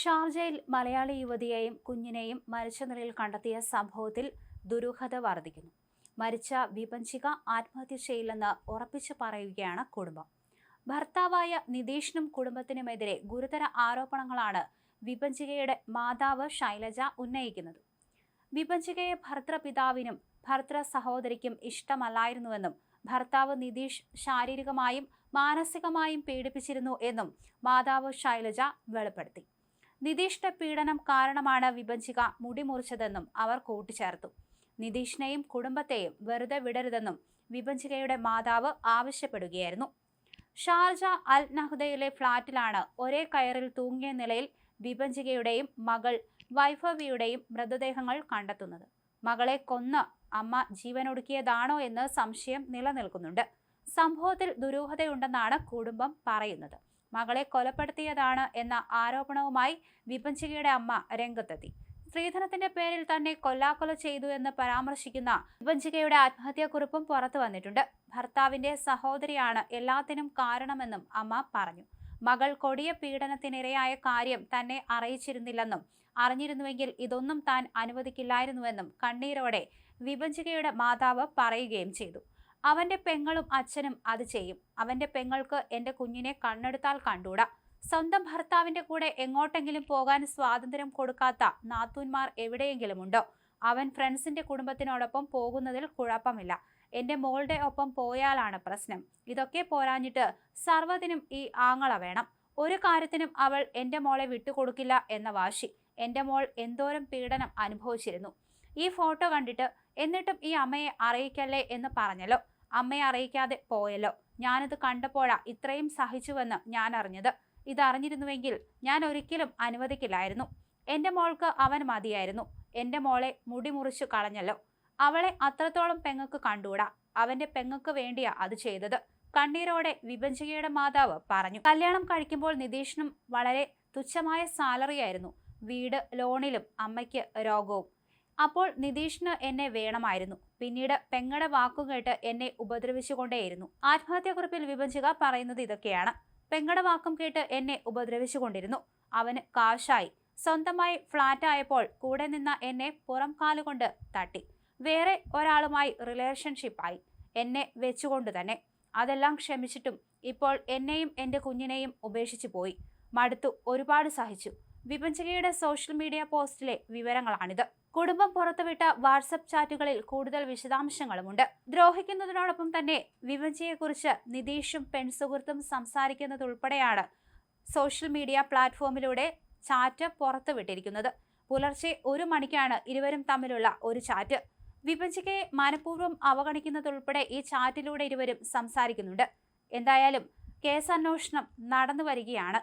ഷാർജയിൽ മലയാളി യുവതിയെയും കുഞ്ഞിനെയും മരിച്ച നിലയിൽ കണ്ടെത്തിയ സംഭവത്തിൽ ദുരൂഹത വർദ്ധിക്കുന്നു. മരിച്ച വിപഞ്ചിക ആത്മഹത്യ ചെയ്യില്ലെന്ന് ഉറപ്പിച്ചു പറയുകയാണ് കുടുംബം. ഭർത്താവായ നിതീഷിനും കുടുംബത്തിനുമെതിരെ ഗുരുതര ആരോപണങ്ങളാണ് വിപഞ്ചികയുടെ മാതാവ് ശൈലജ ഉന്നയിക്കുന്നത്. വിപഞ്ചികയെ ഭർത്തൃപിതാവിനും ഭർത്തൃ സഹോദരിക്കും ഇഷ്ടമല്ലായിരുന്നുവെന്നും ഭർത്താവ് നിതീഷ് ശാരീരികമായും മാനസികമായും പീഡിപ്പിച്ചിരുന്നു എന്നും മാതാവ് ശൈലജ വെളിപ്പെടുത്തി. നിതീഷിന്റെ പീഡനം കാരണമാണ് വിഭജിക മുടിമുറിച്ചതെന്നും അവർ കൂട്ടിച്ചേർത്തു. നിതീഷിനെയും കുടുംബത്തെയും വെറുതെ വിടരുതെന്നും വിഭജികയുടെ മാതാവ് ആവശ്യപ്പെടുകയായിരുന്നു. ഷാർജ അൽ നഹ്ദയിലെ ഫ്ളാറ്റിലാണ് ഒരേ കയറിൽ തൂങ്ങിയ നിലയിൽ വിഭജികയുടെയും മകൾ വൈഭവിയുടെയും മൃതദേഹങ്ങൾ കണ്ടെത്തുന്നത്. മകളെ കൊന്ന് അമ്മ ജീവനൊടുക്കിയതാണോ എന്ന് സംശയം നിലനിൽക്കുന്നുണ്ട്. സംഭവത്തിൽ ദുരൂഹതയുണ്ടെന്നാണ് കുടുംബം പറയുന്നത്. മകളെ കൊലപ്പെടുത്തിയതാണ് എന്ന ആരോപണവുമായി വിപഞ്ചികയുടെ അമ്മ രംഗത്തെത്തി. സ്ത്രീധനത്തിന്റെ പേരിൽ തന്നെ കൊല്ലാക്കൊല ചെയ്തു എന്ന് പരാമർശിക്കുന്ന വിപഞ്ചികയുടെ ആത്മഹത്യാക്കുറിപ്പും പുറത്തു വന്നിട്ടുണ്ട്. ഭർത്താവിന്റെ സഹോദരിയാണ് എല്ലാത്തിനും കാരണമെന്നും അമ്മ പറഞ്ഞു. മകൾ കൊടിയ പീഡനത്തിനിരയായ കാര്യം തന്നെ അറിയിച്ചിരുന്നില്ലെന്നും അറിഞ്ഞിരുന്നുവെങ്കിൽ ഇതൊന്നും താൻ അനുവദിക്കില്ലായിരുന്നുവെന്നും കണ്ണീരോടെ വിഭജികയുടെ മാതാവ് പറയുകയും ചെയ്തു. അവന്റെ പെങ്ങളും അച്ഛനും അത് ചെയ്യും. അവന്റെ പെങ്ങൾക്ക് എന്റെ കുഞ്ഞിനെ കണ്ണെടുത്താൽ കണ്ടൂടാ. സ്വന്തം ഭർത്താവിന്റെ കൂടെ എങ്ങോട്ടെങ്കിലും പോകാൻ സ്വാതന്ത്ര്യം കൊടുക്കാത്ത നാത്തൂന്മാർ എവിടെയെങ്കിലും ഉണ്ടോ അവൻ ഫ്രണ്ട്സിന്റെ കുടുംബത്തിനോടൊപ്പം പോകുന്നതിൽ കുഴപ്പമില്ല. എന്റെ മോളുടെ ഒപ്പം പോയാലാണ് പ്രശ്നം. ഇതൊക്കെ പോരാഞ്ഞിട്ട് സർവതിനും ഈ ആങ്ങള വേണം. ഒരു കാര്യത്തിനും അവൾ എന്റെ മോളെ വിട്ടുകൊടുക്കില്ല എന്ന വാശി. എന്റെ മോൾ എന്തോരം പീഡനം അനുഭവിച്ചിരുന്നു. ഈ ഫോട്ടോ കണ്ടിട്ട് എന്നിട്ടും ഈ അമ്മയെ അറിയിക്കല്ലേ എന്ന് പറഞ്ഞല്ലോ. അമ്മയെ അറിയിക്കാതെ പോയല്ലോ. ഞാനത് കണ്ടപ്പോഴാ ഇത്രയും സഹിച്ചുവെന്ന് ഞാൻ അറിഞ്ഞത്. ഇതറിഞ്ഞിരുന്നുവെങ്കിൽ ഞാൻ ഒരിക്കലും അനുവദിക്കില്ലായിരുന്നു. എന്റെ മോൾക്ക് അവൻ മതിയായിരുന്നു. എന്റെ മോളെ മുടി മുറിച്ചു കളഞ്ഞല്ലോ. അവളെ അത്രത്തോളം പെങ്ങക്ക് കണ്ടൂടാ അവന്റെ പെങ്ങക്ക് വേണ്ടിയാ അത് ചെയ്തത്. കണ്ണീരോടെ വിഭജികയുടെ മാതാവ് പറഞ്ഞു. കല്യാണം കഴിക്കുമ്പോൾ നിതീഷിനും വളരെ തുച്ഛമായ സാലറിയായിരുന്നു വീട് ലോണിലും അമ്മയ്ക്ക് രോഗവും. അപ്പോൾ നിതീഷിന് എന്നെ വേണമായിരുന്നു. പിന്നീട് പെങ്ങടെ വാക്കുകേട്ട് എന്നെ ഉപദ്രവിച്ചുകൊണ്ടേയിരുന്നു. ആത്മഹത്യാക്കുറിപ്പിൽ വിഭജിക പറയുന്നത് ഇതൊക്കെയാണ്. പെങ്ങടെ വാക്കും കേട്ട് എന്നെ ഉപദ്രവിച്ചുകൊണ്ടിരുന്നു. അവന് കാശായി. സ്വന്തമായി ഫ്ലാറ്റ് ആയപ്പോൾ കൂടെ നിന്ന എന്നെ പുറം കാലുകൊണ്ട് തട്ടി. വേറെ ഒരാളുമായി റിലേഷൻഷിപ്പായി എന്നെ വെച്ചുകൊണ്ട് തന്നെ. അതെല്ലാം ക്ഷമിച്ചിട്ടും ഇപ്പോൾ എന്നെയും എന്റെ കുഞ്ഞിനെയും ഉപേക്ഷിച്ചു പോയി. മടുത്തു. ഒരുപാട് സഹിച്ചു. വിഭജികയുടെ സോഷ്യൽ മീഡിയ പോസ്റ്റിലെ വിവരങ്ങളാണിത്. കുടുംബം പുറത്തുവിട്ട വാട്സപ്പ് ചാറ്റുകളിൽ കൂടുതൽ വിശദാംശങ്ങളുമുണ്ട്. ദ്രോഹിക്കുന്നതിനോടൊപ്പം തന്നെ വിവഞ്ചയെക്കുറിച്ച് നിതീഷും പെൺസുഹൃത്തും സംസാരിക്കുന്നതുൾപ്പെടെയാണ് സോഷ്യൽ മീഡിയ പ്ലാറ്റ്ഫോമിലൂടെ ചാറ്റ് പുറത്തുവിട്ടിരിക്കുന്നത്. പുലർച്ചെ ഒരു മണിക്കാണ് ഇരുവരും തമ്മിലുള്ള ഒരു ചാറ്റ്. വിഭജിക്കെ മനഃപൂർവം അവഗണിക്കുന്നതുൾപ്പെടെ ഈ ചാറ്റിലൂടെ ഇരുവരും സംസാരിക്കുന്നുണ്ട്. എന്തായാലും കേസന്വേഷണം നടന്നു വരികയാണ്